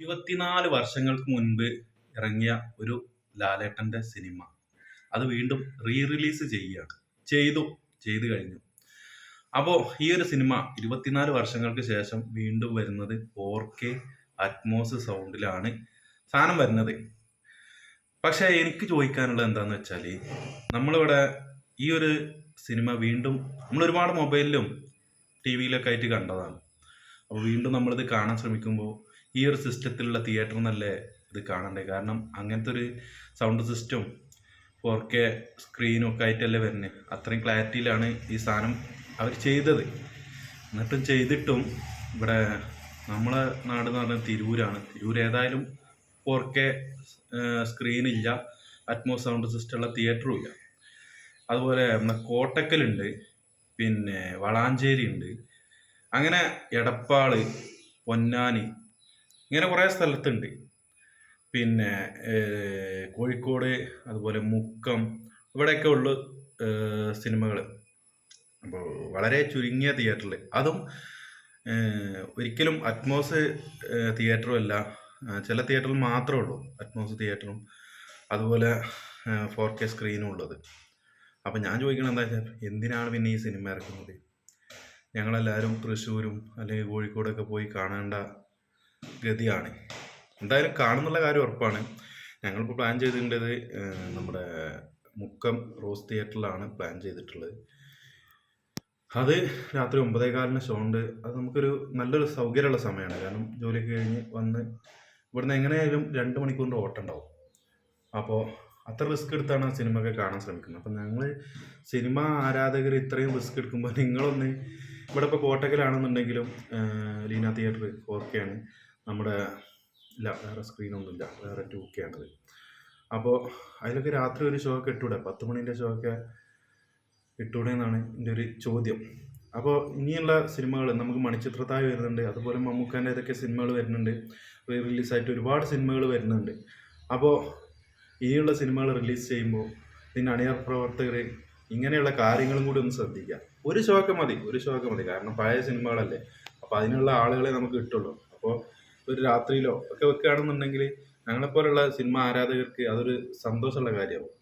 ഇരുപത്തിനാല് വർഷങ്ങൾക്ക് മുൻപ് ഇറങ്ങിയ ഒരു ലാലേട്ടന്റെ സിനിമ. അത് വീണ്ടും റീ റിലീസ് ചെയ്യുകയാണ്. ചെയ്തു. ചെയ്തു കഴിഞ്ഞു. അപ്പോൾ ഈ ഒരു സിനിമ ഇരുപത്തിനാല് വർഷങ്ങൾക്ക് ശേഷം വീണ്ടും വരുന്നത് ഫോർ കെ അറ്റ്മോസ് സൗണ്ടിലാണ് സാധനം വരുന്നത്. പക്ഷേ എനിക്ക് ചോദിക്കാനുള്ളത് എന്താണെന്ന് വെച്ചാൽ നമ്മളിവിടെ ഈ ഒരു സിനിമ വീണ്ടും നമ്മൾ ഒരുപാട് മൊബൈലിലും ടി വിയിലൊക്കെ ആയിട്ട് കണ്ടതാണ്. അപ്പോൾ വീണ്ടും നമ്മളിത് കാണാൻ ശ്രമിക്കുമ്പോൾ ഈ ഒരു സിസ്റ്റത്തിലുള്ള തിയേറ്റർ എന്നല്ലേ ഇത് കാണണ്ടേ? കാരണം അങ്ങനത്തെ ഒരു സൗണ്ട് സിസ്റ്റം ഫോർ കെ സ്ക്രീനും ഒക്കെ ആയിട്ടല്ലേ വരുന്നത് അത്രയും ക്ലാരിറ്റിയിലാണ് ഈ സാധനം അവർ ചെയ്തത്. എന്നിട്ടും ചെയ്തിട്ടും ഇവിടെ നമ്മളെ നാട് എന്ന് പറഞ്ഞാൽ തിരൂരാണ്. തിരൂർ ഏതായാലും ഫോർ കെ സ്ക്രീനില്ല അറ്റ്മോ സൗണ്ട് സിസ്റ്റമുള്ള തിയേറ്ററും ഇല്ല. അതുപോലെ നമ്മുടെ കോട്ടക്കലുണ്ട് പിന്നെ വളാഞ്ചേരി ഉണ്ട്. അങ്ങനെ എടപ്പാൾ പൊന്നാനി ഇങ്ങനെ കുറേ സ്ഥലത്തുണ്ട്. പിന്നെ കോഴിക്കോട് അതുപോലെ മുക്കം ഇവിടെയൊക്കെ ഉള്ള സിനിമകൾ അപ്പോൾ വളരെ ചുരുങ്ങിയ തിയേറ്ററിൽ അതും ഒരിക്കലും അറ്റ്മോസ് തിയേറ്ററും അല്ല. ചില തിയേറ്ററിൽ മാത്രമേ ഉള്ളൂ. അറ്റ്മോസ് തിയേറ്ററും. അതുപോലെ ഫോർ കെ സ്ക്രീനും ഉള്ളത്. അപ്പം ഞാൻ ചോദിക്കണം എന്താ വെച്ചാൽ എന്തിനാണ് പിന്നെ ഈ സിനിമ ഇറക്കുന്നത്? ഞങ്ങളെല്ലാവരും തൃശ്ശൂരും അല്ലെങ്കിൽ കോഴിക്കോടൊക്കെ പോയി കാണേണ്ട ഗതിയാണ്. എന്തായാലും കാണുന്നുള്ള കാര്യം ഉറപ്പാണ്. ഞങ്ങളിപ്പോൾ പ്ലാൻ ചെയ്തിട്ടുണ്ടത് നമ്മുടെ മുക്കം റോസ് തിയേറ്ററിലാണ് പ്ലാൻ ചെയ്തിട്ടുള്ളത്. അത് രാത്രി ഒമ്പതേകാലിന് ഷോ ഉണ്ട്. അത് നമുക്കൊരു നല്ലൊരു സൗകര്യമുള്ള സമയമാണ്. കാരണം ജോലിയൊക്കെ കഴിഞ്ഞ് വന്ന് ഇവിടുന്ന് എങ്ങനെയായാലും രണ്ട് മണിക്കൂറിന്റെ ഓട്ടം ഉണ്ടാവും. അപ്പോൾ അത്ര റിസ്ക് എടുത്താണ് സിനിമയൊക്കെ കാണാൻ ശ്രമിക്കുന്നത്. അപ്പം ഞങ്ങൾ സിനിമ ആരാധകർ ഇത്രയും റിസ്ക് എടുക്കുമ്പോൾ നിങ്ങളൊന്ന് ഇവിടെ ഇപ്പോൾ കോട്ടക്കലാണെന്നുണ്ടെങ്കിലും ലീന തിയേറ്റർ ഓക്കെയാണ് നമ്മുടെ ഇല്ല വേറെ സ്ക്രീനൊന്നുമില്ല വേറെ ടു കെ ആണത് അപ്പോൾ അതിലൊക്കെ രാത്രി ഒരു ഷോ ഒക്കെ ഇട്ടൂടെ? പത്ത് മണിന്റെ ഷോ ഒക്കെ ഇട്ടൂടെ എന്നാണ് എന്റെ ഒരു ചോദ്യം. അപ്പോൾ ഇനിയുള്ള സിനിമകൾ നമുക്ക് മണിച്ചിത്രത്താഴ് വരുന്നുണ്ട് അതുപോലെ മമ്മൂക്കാന്റെ ഇതൊക്കെ സിനിമകൾ വരുന്നുണ്ട് റീ റിലീസായിട്ട് ഒരുപാട് സിനിമകൾ വരുന്നുണ്ട്. അപ്പോൾ ഇനിയുള്ള സിനിമകൾ റിലീസ് ചെയ്യുമ്പോൾ ഇതിന്റെ അണിയർ പ്രവർത്തകർ ഇങ്ങനെയുള്ള കാര്യങ്ങളും കൂടി ഒന്ന് ശ്രദ്ധിക്കുക. ഒരു ഷോ ഒക്കെ മതി ഒരു ഷോ ഒക്കെ മതി. കാരണം പഴയ സിനിമകളല്ലേ? അപ്പോൾ അതിനുള്ള ആളുകളെ നമുക്ക് കിട്ടുള്ളൂ. അപ്പോൾ ഒരു രാത്രിയിലോ ഒക്കെ വെക്കുകയാണെന്നുണ്ടെങ്കിൽ ഞങ്ങളെപ്പോലുള്ള സിനിമ ആരാധകർക്ക് അതൊരു സന്തോഷമുള്ള കാര്യമാവും.